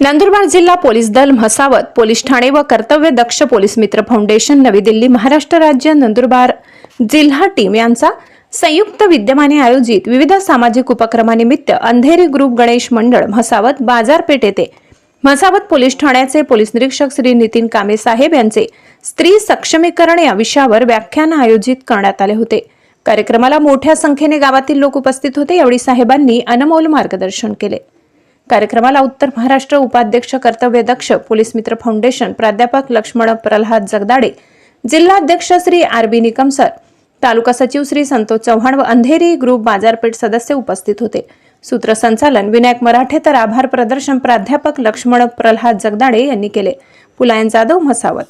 नंदुरबार जिल्हा पोलीस दल म्हसावत पोलीस ठाणे व कर्तव्य दक्ष पोलीस मित्र फाउंडेशन नवी दिल्ली महाराष्ट्र राज्य नंदुरबार जिल्हा टीम यांचा संयुक्त विद्यमाने आयोजित विविध सामाजिक उपक्रमानिमित्त अंधेरी ग्रुप गणेश मंडळ म्हसावत बाजारपेठ येथे म्हसावत पोलीस ठाण्याचे पोलीस निरीक्षक श्री नितीन कामे साहेब यांचे स्त्री सक्षमीकरण या विषयावर व्याख्यान आयोजित करण्यात आले होते. कार्यक्रमाला मोठ्या संख्येने गावातील लोक उपस्थित होते. यावेळी साहेबांनी अनमोल मार्गदर्शन केले. कार्यक्रमाला उत्तर महाराष्ट्र उपाध्यक्ष कर्तव्यदक्ष पोलीस मित्र फाउंडेशन प्राध्यापक लक्ष्मण प्रल्हाद जगदाडे जिल्हाध्यक्ष Shri R B Nikam sir taluka सचिव श्री संतोष चव्हाण व अंधेरी ग्रुप बाजारपेठ सदस्य उपस्थित होते. सूत्रसंचालन विनायक मराठे तर आभार प्रदर्शन प्राध्यापक लक्ष्मण प्रल्हाद जगदाडे यांनी केले. पुलायन जाधव म्हसावत